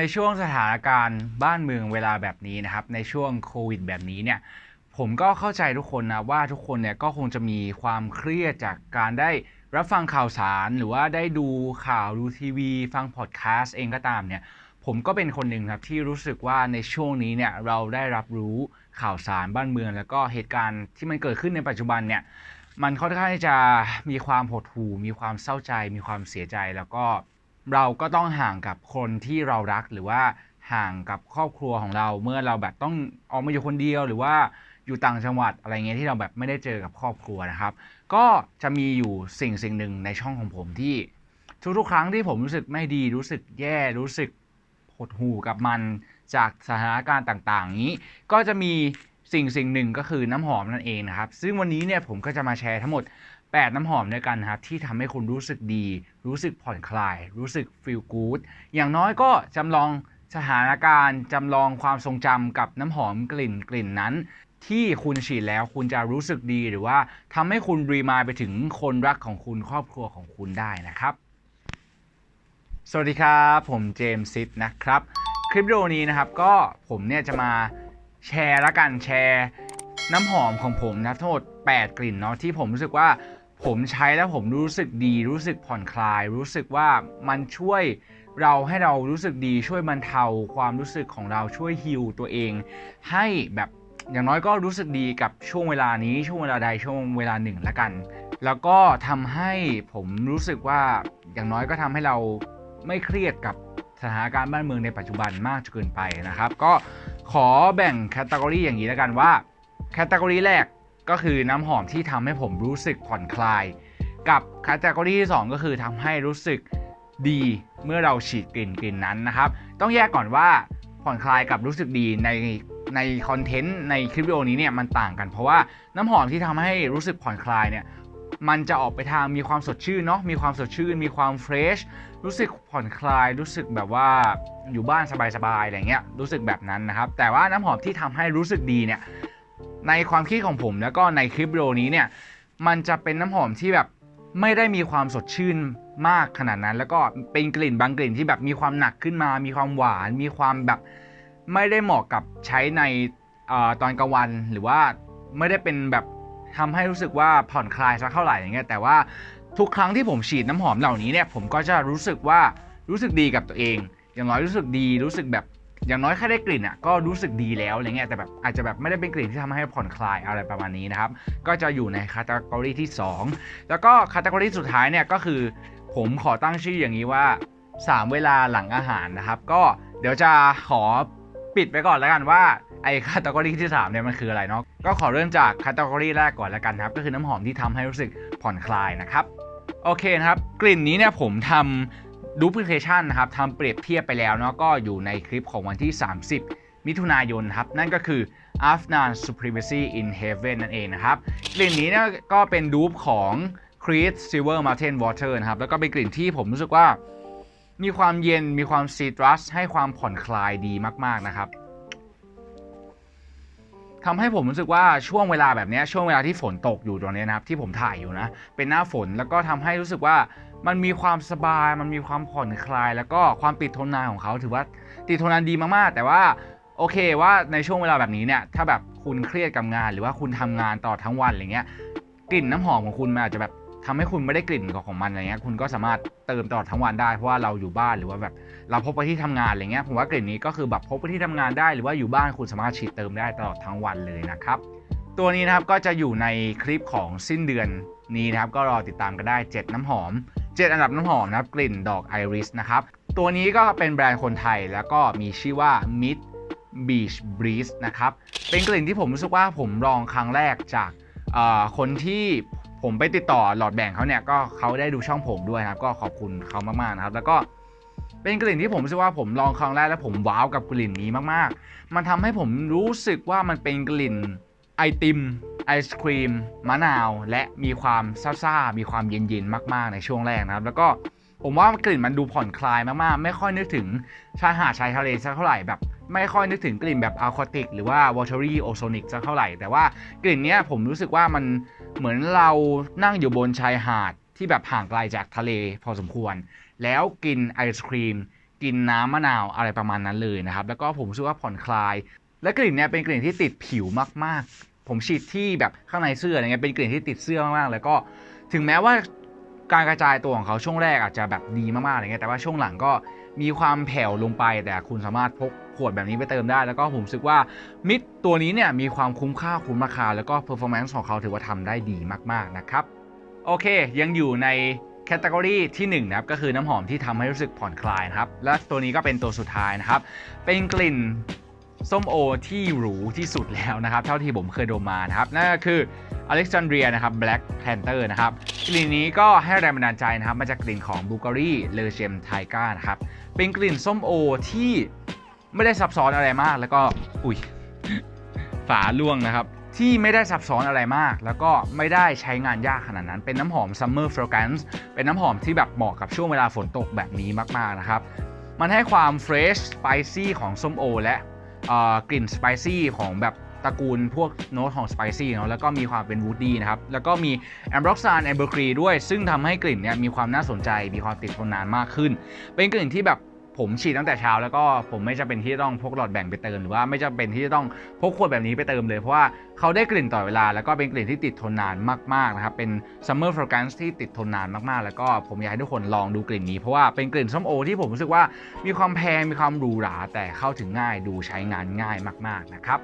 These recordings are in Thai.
ในช่วงสถานการณ์บ้านเมืองเวลาแบบนี้นะครับ ในช่วงโควิดแบบนี้เนี่ย ผมก็เข้าใจทุกคนนะว่าทุกคนเนี่ยก็คงจะมีความเครียดจากการได้รับฟังข่าวสารหรือว่าได้ดูข่าวดูทีวี ฟังพอดแคสต์เองก็ตามเนี่ย ผมก็เป็นคนหนึ่งครับที่รู้สึกว่าในช่วงนี้เนี่ยเราได้รับรู้ข่าวสารบ้านเมือง แล้วก็เหตุการณ์ที่มันเกิดขึ้นในปัจจุบันเนี่ยมันค่อนข้างจะมีความหดหู่มีความเศร้าใจ มีความเสียใจแล้วก็ เราก็ต้องห่างกับคนที่เรารักหรือว่าห่างกับครอบครัวของเราเมื่อเราแบบต้องออกมาอยู่คนเดียวหรือว่าอยู่ต่างจังหวัดอะไรเงี้ยที่เราแบบไม่ได้เจอกับครอบครัวนะครับ ก็จะมีอยู่สิ่งสิ่งหนึ่งในช่องของผมที่ทุกๆครั้งที่ผมรู้สึกไม่ดีรู้สึกแย่รู้สึกหดหู่กับมันจากสถานการณ์ต่างๆนี้ ก็จะมีสิ่งสิ่งหนึ่งก็คือน้ำหอมนั่นเองนะครับ ซึ่งวันนี้เนี่ยผมก็จะมาแชร์ทั้งหมด 8 น้ำหอมด้วยกันนะครับที่ทำให้คุณรู้สึกดี รู้สึกผ่อนคลาย รู้สึก feel good อย่างน้อยก็จำลองสถานการณ์จำลองความทรงจำกับน้ำหอมกลิ่นกลิ่นนั้น ที่คุณฉีดแล้วคุณจะรู้สึกดีหรือว่าทำให้คุณรีมายไปถึงคนรักของคุณครอบครัวของคุณได้นะครับ สวัสดีครับ ผมเจมส์ซิดนะครับ คลิปวิดีโอนี้นะครับก็ผมเนี่ยจะมาแชร์ละกันแชร์ น้ำหอมของผมนะทั้งหมด8 กลิ่นเนาะที่ผมรู้สึกว่าผมใช้แล้วผมรู้สึกดี รู้สึกผ่อนคลาย รู้สึกว่ามันช่วยเราให้เรารู้สึกดีช่วยบรรเทาความรู้สึกของเราช่วยฮิลตัวเอง ให้แบบอย่างน้อยก็รู้สึกดีกับช่วงเวลานี้ช่วงเวลาใดช่วงเวลาหนึ่งละกัน แล้วก็ทำให้ผมรู้สึกว่าอย่างน้อยก็ทำให้เราไม่เครียดกับสถานการณ์บ้านเมืองในปัจจุบันมากจนเกินไปนะครับ ก็ขอแบ่งแคตตากรีอย่างนี้ล้วกันว่า คตตากรีแรกก็คือน้ำหอมที่ทำให้ผมรู้สึกผ่อนคลาย กับแคตตากรีที่สองก็คือทำให้รู้สึกดีเมื่อเราฉีดกลิ่นกลิ่นนั้นนะครับ ต้องแยกก่อนว่าผ่อนคลายกับรู้สึกดีในในคอนเทนต์ในคลิปวิดีโอนี้เนี่ยมันต่างกัน เพราะว่าน้ำหอมที่ทำให้รู้สึกผ่อนคลายเนี่ยมันจะออกไปทางมีความสดชื่นเนาะมีความสดชื่น มีความเฟรชรู้สึกผ่อนคลายรู้สึกแบบว่าอยู่บ้านสบายๆอะไรเงี้ยรู้สึกแบบนั้นนะครับ แต่ว่าน้ำหอมที่ทำให้รู้สึกดีเนี่ย ในความคิดของผมแล้วก็ในคลิปวิดีโอนี้เนี่ยมันจะเป็นน้ำหอมที่แบบไม่ได้มีความสดชื่นมากขนาดนั้น แล้วก็เป็นกลิ่นบางกลิ่นที่แบบมีความหนักขึ้นมา มีความหวาน มีความแบบไม่ได้เหมาะกับใช้ในอตอนกลางวันหรือว่าไม่ได้เป็นแบบทำให้รู้สึกว่าผ่อนคลายสักเท่าไหร่อย่างเงี้ยแต่ว่าทุกครั้งที่ผมฉีดน้ำหอมเหล่านี้เนี่ยผมก็จะรู้สึกว่ารู้สึกดีกับตัวเอง อย่างน้อยรู้สึกดีรู้สึกแบบ อย่างน้อยแค่ได้กลิ่นอะก็รู้สึกดีแล้วอะไรเงี้ยแต่แบบอาจจะแบบไม่ได้เป็นกลิ่นที่ทำให้ผ่อนคลายอะไรประมาณนี้นะครับ ก็จะอยู่ในคาตากรีที่ 2 แล้วก็คาตากรีสุดท้ายเนี่ยก็คือผมขอตั้งชื่ออย่างนี้ว่า 3 เวลาหลังอาหารนะครับ ก็เดี๋ยวจะขอปิดไปก่อนแล้วกันว่าไอ้คาตากรีที่3เนี่ยมันคืออะไรเนาะก็ขอเริ่มจากคาตากรีแรกก่อนแล้วกันครับ ก็คือน้ำหอมที่ทำให้รู้สึกผ่อนคลายนะครับโอเคนะครับ กลิ่นนี้เนี่ยผมทำ ดูพลิเคชันนะครับทำเปรียบเทียบไปแล้วเนาะก็อยู่ในคลิปของวันที่ 30 มิถุนายนครับ นั่นก็คือ Afnan Supremacy in Heaven นั่นเองนะครับ กลิ่นนี้นี่ยก็เป็นดูปของ Creed Silver Mountain Water นะครับ แล้วก็เป็นกลิ่นที่ผมรู้สึกว่า มีความเย็นมีความซีตรัสให้ความผ่อนคลายดีมาก ๆ นะครับทำให้ผมรู้สึกว่าช่วงเวลาแบบนี้ช่วงเวลาที่ฝนตกอยู่ตรงนี้นะครับที่ผมถ่ายอยู่นะ เป็นหน้าฝนแล้วก็ทำให้รู้สึกว่า มันมีความสบาย มันมีความผ่อนคลาย แล้วก็ความติดทนนานของเขาถือว่าติดทนนานดีมากๆ แต่ว่าโอเคว่าในช่วงเวลาแบบนี้เนี่ยถ้าแบบคุณเครียดกับงาน หรือว่าคุณทำงานต่อทั้งวันอะไรเงี้ยกลิ่นน้ำหอมของคุณมันอาจจะแบบทำให้คุณไม่ได้กลิ่นของมันอะไรเงี้ยคุณก็สามารถเติมตลอดทั้งวันได้เพราะว่าเราอยู่บ้านหรือว่าแบบเราพกไปที่ทำงานอะไรเงี้ยผมว่ากลิ่นนี้ก็คือแบบพกไปที่ทำงานได้หรือว่าอยู่บ้านคุณสามารถฉีดเติมได้ตลอดทั้งวันเลยนะครับ ตัวนี้นะครับก็จะอยู่ในคลิปของสิ้นเดือนนี้นะครับก็รอติดตามกันได้ 7 น้ำหอม 7 อันดับน้ำหอมนะครับกลิ่นดอกไอริสนะครับ ตัวนี้ก็เป็นแบรนด์คนไทยแล้วก็มีชื่อว่า Mid Beach Breeze นะครับ เป็นกลิ่นที่ผมรู้สึกว่าผมลองครั้งแรกจากคนที่ผมไปติดต่อหลอดแบ่งเขาเนี่ยก็เขาได้ดูช่องผมด้วยนะครับก็ขอบคุณเขามากๆนะครับ แล้วก็เป็นกลิ่นที่ผมรู้สึกว่าผมลองครั้งแรกแล้วผมว้าวกับกลิ่นนี้มากๆ มันทำให้ผมรู้สึกว่ามันเป็นกลิ่นไอติม ไอศครีมมะนาวและมีความซ่าๆมีความเย็นๆมาก ๆ ในช่วงแรกนะครับ แล้วก็ผมว่ากลิ่นมันดูผ่อนคลายมากๆ ไม่ค่อยนึกถึงชายหาดชายทะเลสักเท่าไหร่แบบไม่ค่อยนึกถึงกลิ่นแบบอัลคอติกหรือว่าวอเทอรี่โอโซนิกสักเท่าไหร่ แต่ว่ากลิ่นเนี้ยผมรู้สึกว่ามันเหมือนเรานั่งอยู่บนชายหาดที่แบบห่างไกลจากทะเลพอสมควร แล้วกินไอศครีม กินน้ำมะนาวอะไรประมาณนั้นเลยนะครับ แล้วก็ผมรู้สึกว่าผ่อนคลาย และกลิ่นเนี่ยเป็นกลิ่นที่ติดผิวมากๆ ผมฉีดที่แบบข้างในเสื้ออะไรเงี้ยเป็นกลิ่นที่ติดเสื้อมากๆแล้วก็ถึงแม้ว่าการกระจายตัวของเขาช่วงแรกอาจจะแบบดีมากๆอะไรเงี้ยแต่ว่าช่วงหลังก็มีความแผ่วลงไป แต่คุณสามารถพกขวดแบบนี้ไปเติมได้ แล้วก็ผมรู้สึกว่ามิดตัวนี้เนี่ยมีความคุ้มค่าคุ้มราคา แล้วก็เพอร์ฟอร์แมนซ์ของเขาถือว่าทำได้ดีมากๆนะครับ โอเค ยังอยู่ในแคตตากรีที่ 1 นะครับ ก็คือน้ำหอมที่ทำให้รู้สึกผ่อนคลายนะครับ และตัวนี้ก็เป็นตัวสุดท้ายนะครับ เป็นกลิ่น ส้มโอที่หรูที่สุดแล้วนะครับ เท่าที่ผมเคยดมมานะครับ นั่นก็คือ Alexandria นะครับ Black Panther นะครับกลิ่นนี้ก็ให้แรงบันดาลใจนะครับ มาจากกลิ่นของ Bulgari Le c h e m t i g a นะครับ เป็นกลิ่นส้มโอที่ไม่ได้ซับซ้อนอะไรมาก แล้วก็อุ้ยฝาล่วงนะครับ ที่ไม่ได้ซับซ้อนอะไรมาก แล้วก็ไม่ได้ใช้งานยากขนาดนั้น เป็นน้ำหอม Summer Fragrance เป็นน้ำหอมที่แบบเหมาะกับช่วงเวลาฝนตกแบบนี้มากๆนะครับมันให้ความ fresh spicy ของส้มโอ และ กลิ่นสไปซี่ของแบบตระกูลพวกโน้ตของสไปซี่เนาะแล้วก็มีความเป็นวูดดี้นะครับ แล้วก็มีแอมบร็อกซานแอมเบอร์ครีด้วย ซึ่งทำให้กลิ่นเนี่ยมีความน่าสนใจมีความติดทนนานมากขึ้น เป็นกลิ่นที่แบบ ผมฉีดตั้งแต่เช้าแล้วก็ผมไม่จำเป็นที่ต้องพกหลอดแบ่งไปเติมหรือว่าไม่จำเป็นที่จะต้องพกขวดแบบนี้ไปเติมเลยเพราะว่าเขาได้กลิ่นต่อเวลา แล้วก็เป็นกลิ่นที่ติดทนนานมากๆนะครับเป็น summer fragrance ที่ติดทนนานมากๆ แล้วก็ผมอยากให้ทุกคนลองดูกลิ่นนี้เพราะว่าเป็นกลิ่นส้มโอที่ผมรู้สึกว่ามีความแพงมีความหรูหราแต่เข้าถึงง่ายดูใช้งานง่ายมาก ๆนะครับ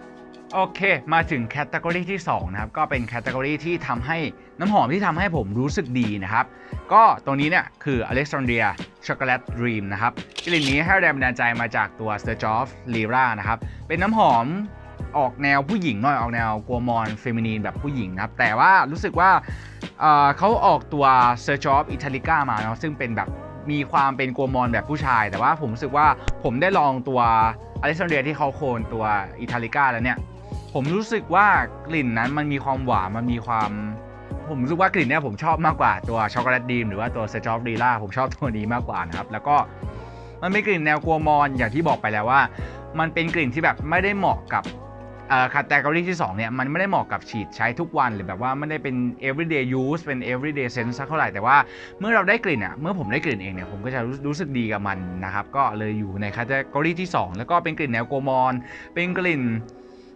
โอเค มาถึงแคตตากรีที่2นะครับ ก็เป็นแคตตากรีที่ทำให้น้ำหอมที่ทำให้ผมรู้สึกดีนะครับ ก็ตรงนี้เนี่ยคือ Alexandria Chocolate Dream นะครับกลิ่นนี้ให้แรงบันดาลใจมาจากตัว s t e r j o f Lira นะครับ เป็นน้ำหอมออกแนวผู้หญิงหน่อยออกแนวกัวมอนเฟมินีนแบบผู้หญิงนะครับ แต่ว่ารู้สึกว่าเเขาออกตัว s e r j o f Italica มาเนาะซึ่งเป็นแบบมีความเป็นกัวมอนแบบผู้ชาย แต่ว่าผมรู้สึกว่าผมได้ลองตัว Alexandria ที่เขาโคลนตัว Italica แล้วเนี่ย ผมรู้สึกว่ากลิ่นนั้นมันมีความหวานมันมีความ ผมรู้สึกว่ากลิ่นเนี้ยผมชอบมากกว่าตัวช็อกโกแลตดีมหรือว่าตัวเซจอฟดีล่าผมชอบตัวนี้มากกว่านะครับ แล้วก็มันเป็นกลิ่นแนวกัวมอนอย่างที่บอกไปแล้วว่า มันเป็นกลิ่นที่แบบไม่ได้เหมาะกับเอ่อคาตกรีที่2เนี่ยมันไม่ได้เหมาะกับฉีดใช้ทุกวันหรือแบบว่าไม่ได้เป็น everyday use เป็น everyday sense สักเท่าไหร่แต่ว่าเมื่อเราได้กลิ่นอะเมื่อผมได้กลิ่นเองเนี่ยผมก็จะรู้รู้สึกดีกับมันนะครับก็เลยอยู่ในคาตากรีที่ 2 แล้วก็เป็นกลิ่นแนวกัวมอนเป็นกลิ่น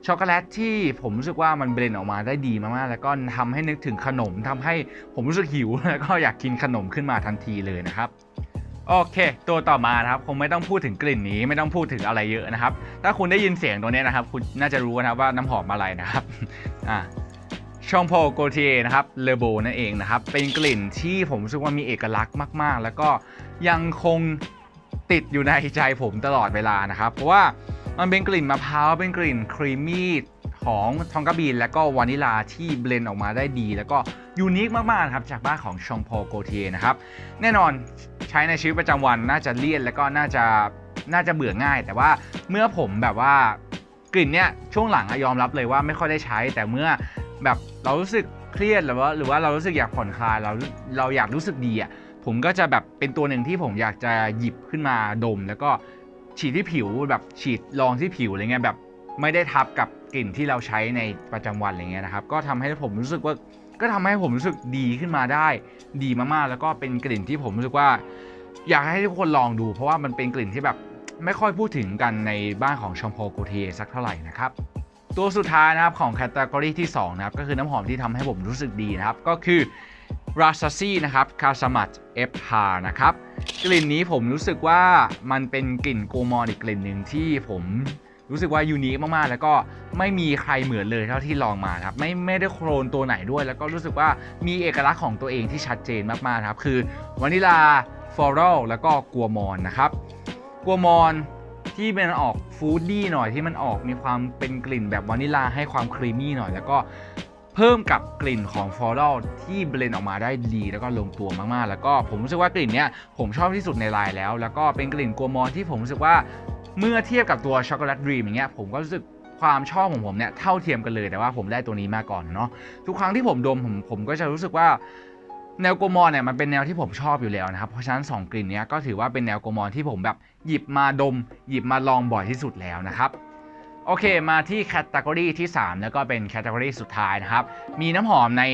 ช็อกโกแลตที่ผมรู้สึกว่ามันเบลนออกมาได้ดีมากๆ แล้วก็ทำให้นึกถึงขนมทำให้ผมรู้สึกหิว แล้วก็อยากกินขนมขึ้นมาทันทีเลยนะครับโอเค ตัวต่อมานะครับคงไม่ต้องพูดถึงกลิ่นนี้ไม่ต้องพูดถึงอะไรเยอะนะครับ ถ้าคุณได้ยินเสียงตัวนี้นะครับ คุณน่าจะรู้นะครับว่าน้ำหอมอะไรนะครับอ่าชองโพโกเทียนะครับเลโบนั่นเองนะครับ เป็นกลิ่นที่ผมรู้สึกว่ามีเอกลักษณ์มาก ๆ แล้วก็ยังคงติดอยู่ในใจผมตลอดเวลานะครับ เพราะว่า มันเป็นกลิ่นมะพร้าวเป็นกลิ่นครีมมี่ของทองกาบีนและก็วานิลาที่เบลนออกมาได้ดี แล้วก็ยูนิคมากๆครับจากบ้านของชองพอโกเทียนะครับ แน่นอนใช้ในชีวิตประจำวันน่าจะเลี่ยนแล้วก็น่าจะน่าจะเบื่อง่าย แต่ว่าเมื่อผมแบบว่ากลิ่นเนี้ยช่วงหลังอยอมรับเลยว่าไม่ค่อยได้ใช้ แต่เมื่อแบบเรารู้สึกเครียดหรือว่าหรือว่าเรารู้สึกอยากผ่อนคลายเราเราอยากรู้สึกดีอะผมก็จะแบบเป็นตัวหนึ่งที่ผมอยากจะหยิบขึ้นมาดม แล้วก็ ฉีดที่ผิวแบบฉีดลองที่ผิวอะไรเงี้ยแบบไม่ได้ทับกับกลิ่นที่เราใช้ในประจำวันอะไรเงี้ยนะครับ ก็ทำให้ผมรู้สึกว่าก็ทำให้ผมรู้สึกดีขึ้นมาได้ ดีมากๆ แล้วก็เป็นกลิ่นที่ผมรู้สึกว่า อยากให้ทุกคนลองดู เพราะว่ามันเป็นกลิ่นที่แบบไม่ค่อยพูดถึงกันในบ้านของชอมพโกเทียสักเท่าไหร่นะครับ ตัวสุดท้ายนะครับของแคตตากรีที่2นะครับก็คือน้ำหอมที่ทำให้ผมรู้สึกดีนะครับก็คือ r a s a s i นะครับคาสมัตเอฟฮานะครับกลิ่นนี้ผมรู้สึกว่ามันเป็นกลิ่นโกมอนอีกกลิ่นหนึ่งที่ผมรู้สึกว่ายูนิคมากๆ แล้วก็ไม่มีใครเหมือนเลยเท่าที่ลองมาครับ ไม่ไม่ได้โครนตัวไหนด้วย แล้วก็รู้สึกว่ามีเอกลักษณ์ของตัวเองที่ชัดเจนมากๆครับคือวานิลาฟลอรัลแล้วก็กัวมอนนะครับกัวมอนที่มันออกฟูดดี้หน่อยที่มันออกมีความเป็นกลิ่นแบบวานิลาให้ความครีมมี่หน่อย แล้วก็ เพิ่มกับกลิ่นของฟลอรัลที่เบลนออกมาได้ดีแล้วก็ลงตัวมากๆ แล้วก็ผมรู้สึกว่ากลิ่นเนี้ยผมชอบที่สุดในลายแล้ว แล้วก็เป็นกลิ่นกัวมอนที่ผมรู้สึกว่าเมื่อเทียบกับตัวช็อกโกแลตดรีมอย่างเงี้ยผมก็รู้สึกความชอบของผมเนี่ยเท่าเทียมกันเลยแต่ว่าผมได้ตัวนี้มาก่อนเนาะทุกครั้งที่ผมดมผมผมก็จะรู้สึกว่าแนวโกมอนเนี่ยมันเป็นแนวที่ผมชอบอยู่แล้วนะครับเพราะฉะนั้น 2 กลิ่นเนี้ยก็ถือว่าเป็นแนวโกมอนที่ผมแบบหยิบมาดม หยิบมาลองบ่อยที่สุดแล้วนะครับ โอเค มาที่แคตตากรีที่ 3 แล้วก็เป็นแคตตากรีสุดท้ายนะครับ มีน้ำหอมใน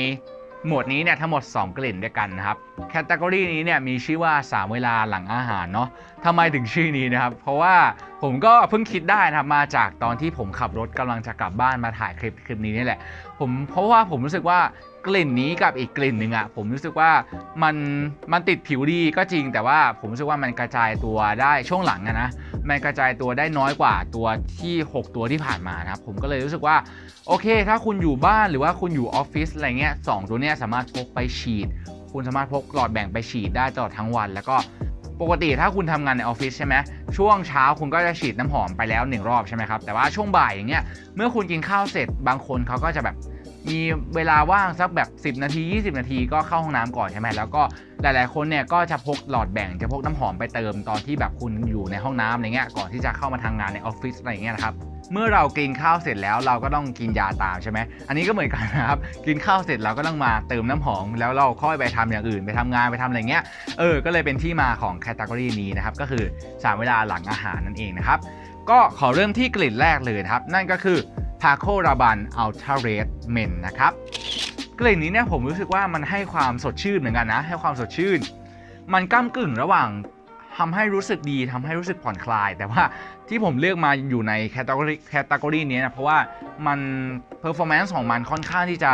หมวดนี้เนี่ยทั้งหมด 2 กลิ่นด้วยกันนะครับ แคตตากรีนี้เนี่ยมีชื่อว่า 3 เวลาหลังอาหารเนาะทำไมถึงชื่อนี้นะครับ เพราะว่าผมก็เพิ่งคิดได้นะครับมาจากตอนที่ผมขับรถกำลังจะกลับบ้านมาถ่ายคลิปคลิปนี้นี่แหละ ผมเพราะว่าผมรู้สึกว่า กลิ่นนี้กับอีกกลิ่นหนึ่งอะผมรู้สึกว่ามันมันติดผิวดีก็จริง แต่ว่าผมรู้สึกว่ามันกระจายตัวได้ช่วงหลังอะนะมันกระจายตัวได้น้อยกว่าตัวที่ 6 ตัวที่ผ่านมานะครับผมก็เลยรู้สึกว่าโอเค ถ้าคุณอยู่บ้านหรือว่าคุณอยู่ออฟฟิศอะไรเงี้ยสองตัวเนี้ยสามารถพกไปฉีด คุณสามารถพกหลอดแบ่งไปฉีดได้ตลอดทั้งวัน แล้วก็ปกติถ้าคุณทำงานในออฟฟิศใช่ไหมช่วงเช้าคุณก็จะฉีดน้ำหอมไปแล้วหนึ่งรอบใช่ไหมครับแต่ว่าช่วงบ่ายอย่างเงี้ยเมื่อคุณกินข้าวเสร็จบางคนเขาก็จะแบบ มีเวลาว่างสักแบบ 10 นาที 20 นาทีก็เข้าห้องน้ำก่อนใช่ไหมแล้วก็หลาย ๆ คนเนี่ยก็จะพกหลอดแบ่งจะพกน้ำหอมไปเติมตอนที่แบบคุณอยู่ในห้องน้ำอะไรเงี้ยก่อนที่จะเข้ามาทำงานในออฟฟิศอะไรเงี้ยนะครับเมื่อเรากินข้าวเสร็จแล้วเราก็ต้องกินยาตามใช่ไหม อันนี้ก็เหมือนกันนะครับ กินข้าวเสร็จเราก็ต้องมาเติมน้ำหอม แล้วเราค่อยไปทำอย่างอื่นไปทำงานไปทำอะไรเงี้ย เออ ก็เลยเป็นที่มาของแคตตากรีนี้นะครับ ก็คือ 3 เวลาหลังอาหารนั่นเองนะครับ ก็ขอเริ่มที่กลิ่นแรกเลยครับ นั่นก็คือ Taco Raban Ultra Red Men นะครับกลิ่นนี้เนี่ยผมรู้สึกว่ามันให้ความสดชื่นเหมือนกันนะ ให้ความสดชื่น มันก้ากึ่งระหว่างทำให้รู้สึกดีทำให้รู้สึกผ่อนคลาย แต่ว่าที่ผมเลือกมาอยู่ในแคตตากรีแคตตากรีนี้นะเพราะว่ามันเพอร์ฟอร์แมนซ์ของมันค่อนข้างที่จะ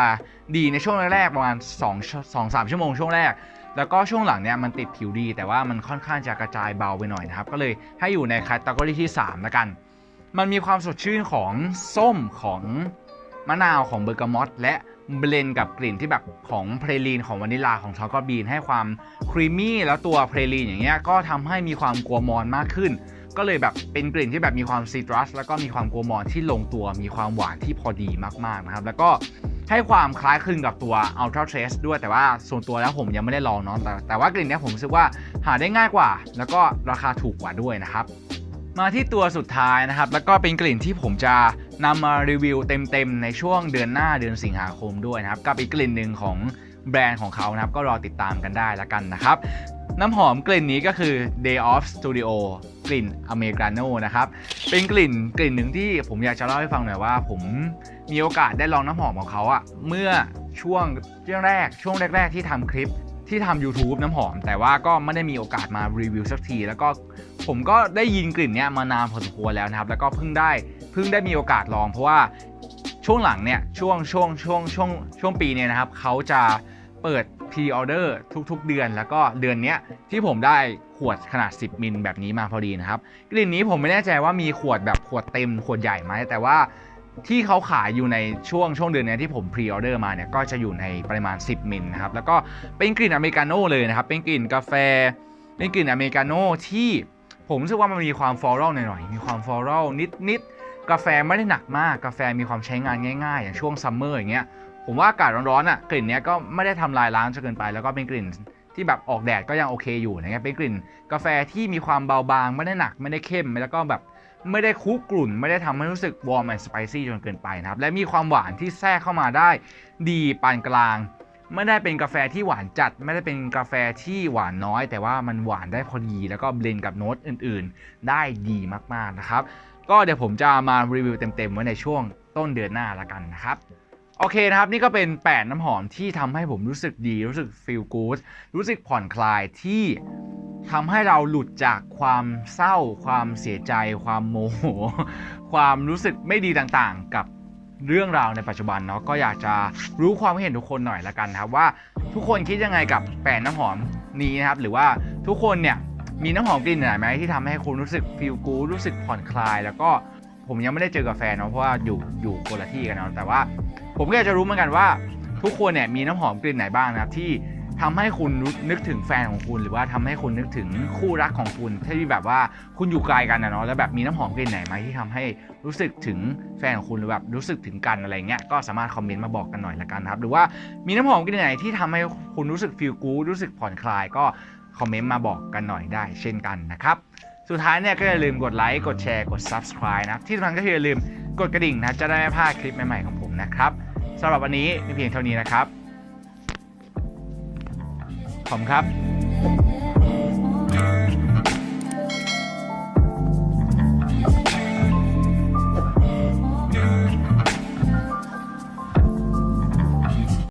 ดีในช่วงแรกๆประมาณ2 2 3ชั่วโมงช่วงแรก แล้วก็ช่วงหลังเนี่ยมันติดผิวดี แต่ว่ามันค่อนข้างจะกระจายเบาไปหน่อยนะครับ ก็เลยให้อยู่ในแคตตากรีที่3แล้วกัน มันมีความสดชื่นของส้มของมะนาวของเบอร์กามอตและเบลนกับกลิ่นที่แบบของเพลลีนของวานิลลาของช็อกโกบีนให้ความครีมมี่แล้วตัวเพลลีนอย่างเงี้ยก็ทำให้มีความกัวมอนมากขึ้น ก็เลยแบบเป็นกลิ่นที่แบบมีความซีตรัสแล้วก็มีความกัวมอนที่ลงตัวมีความหวานที่พอดีมากๆนะครับ แล้วก็ให้ความคล้ายคลึงกับตัว Ultra Trace ด้วยแต่ว่าส่วนตัวแล้วผมยังไม่ได้ลองเนาะแต่แต่ว่ากลิ่นเนี้ยผมรู้สึกว่าหาได้ง่ายกว่า แล้วก็ราคาถูกกว่าด้วยนะครับ มาที่ตัวสุดท้ายนะครับ แล้วก็เป็นกลิ่นที่ผมจะนำมารีวิวเต็มๆ ในช่วงเดือนหน้าเดือนสิงหาคมด้วยนะครับ กับอีกกลิ่นหนึ่งของแบรนด์ของเขานะครับ ก็รอติดตามกันได้ละกันนะครับ น้ำหอมกลิ่นนี้ก็คือ Day of Studio กลิ่นอเมริกาโน่นะครับ เป็นกลิ่นกลิ่นหนึ่งที่ผมอยากจะเล่าให้ฟังหน่อยว่า ผมมีโอกาสได้ลองน้ำหอมของเขาอะเมื่อช่วงช่วงแรกช่วงแรก ๆ ที่ทำคลิป ที่ทำ YouTube น้ำหอม แต่ว่าก็ไม่ได้มีโอกาสมารีวิวสักที แล้วก็ผมก็ได้ยินกลิ่นเนี้ยมานานพอสมควรแล้วนะครับ แล้วก็เพิ่งได้เพิ่งได้มีโอกาสลอง เพราะว่าช่วงหลังเนี่ยช่วงช่วงช่วงช่วงช่วงปีเนี่ยนะครับเขาจะเปิดพรีออเดอร์ทุกๆ เดือน แล้วก็เดือนเนี้ยที่ผมได้ขวดขนาด 10 มิลแบบนี้มาพอดีนะครับ กลิ่นนี้ผมไม่แน่ใจว่ามีขวดแบบขวดเต็มขวดใหญ่ไหมแต่ว่า ที่เขาขายอยู่ในช่วงช่วงเดือนนี้ที่ผมพรีออเดอร์มาเนี่ยก็จะอยู่ในปริมาณ 10 มิลนะครับ แล้วก็เป็นกลิ่นอเมริกาโน่เลยนะครับ เป็นกลิ่นกาแฟ เป็นกลิ่นอเมริกาโน่ที่ผมรู้สึกว่ามันมีความฟลอรัลหน่อยๆ มีความฟลอรัลนิดๆ กาแฟไม่ได้หนักมาก กาแฟมีความใช้งานง่าย ๆ อย่างช่วงซัมเมอร์อย่างเงี้ย ผมว่าอากาศร้อนๆอะกลิ่นเนี้ยก็ไม่ได้ทำลายล้างจนเกินไป แล้วก็เป็นกลิ่นที่แบบออกแดดก็ยังโอเคอยู่นะครับเป็นกลิ่นกาแฟที่มีความเบาบางไม่ได้หนักไม่ได้เข้มแล้วก็แบบ ไม่ได้คุกรุ่น ไม่ได้ทำให้รู้สึกวอร์มแอนด์สไปซี่จนเกินไปนะครับ และมีความหวานที่แทรกเข้ามาได้ดีปานกลาง ไม่ได้เป็นกาแฟที่หวานจัด ไม่ได้เป็นกาแฟที่หวานน้อย แต่ว่ามันหวานได้พอดี แล้วก็เบลนด์กับโน้ตอื่นๆ ได้ดีมากๆนะครับ ก็เดี๋ยวผมจะมารีวิวเต็มๆไว้ในช่วงต้นเดือนหน้าละกันนะครับโอเคนะครับ นี่ก็เป็น 8 น้ำหอมที่ทำให้ผมรู้สึกดี รู้สึก feel good รู้สึกผ่อนคลายที่ ทำให้เราหลุดจากความเศร้า ความเสียใจ ความโมโห ความรู้สึกไม่ดีต่างๆ กับเรื่องราวในปัจจุบันเนาะก็อยากจะรู้ความเห็นทุกคนหน่อยละกันครับว่าทุกคนคิดยังไงกับแปดน้ำหอมนี้นะครับ หรือว่าทุกคนเนี่ยมีน้ำหอมกลิ่นไหนไหมที่ทำให้คุณรู้สึก feel good รู้สึกผ่อนคลาย แล้วก็ผมยังไม่ได้เจอกับแฟนเนาะเพราะว่าอยู่อยู่คนละที่กันเนาะแต่ว่า ผมก็อยากจะรู้เหมือนกันว่า ทุกคนเนี่ยมีน้ำหอมกลิ่นไหนบ้างนะครับที่ ทำให้คุณนึกถึงแฟนของคุณ หรือว่าทำให้คุณนึกถึงคู่รักของคุณที่แบบว่าคุณอยู่ไกลกันนะเนาะแล้วแบบมีน้ำหอมกลิ่นไหนไหมที่ทำให้รู้สึกถึงแฟนของคุณหรือแบบรู้สึกถึงกันอะไรเงี้ยก็สามารถคอมเมนต์มาบอกกันหน่อยละกันครับ หรือว่ามีน้ำหอมกลิ่นไหนที่ทำให้คุณรู้สึกฟีลกู๊ดรู้สึกผ่อนคลายก็คอมเมนต์มาบอกกันหน่อยได้ เช่นกันนะครับสุดท้ายเนี่ยก็อย่าลืมกดไลค์กดแชร์กด subscribe นะครับที่สำคัญก็คืออย่าลืมกดกระดิ่งนะจะได้ไม่พลาดคลิปใหม่ๆของผมนะครับสำหรับวันนี้มีเพียงเท่านี้นะครับ ขอบคุณครับ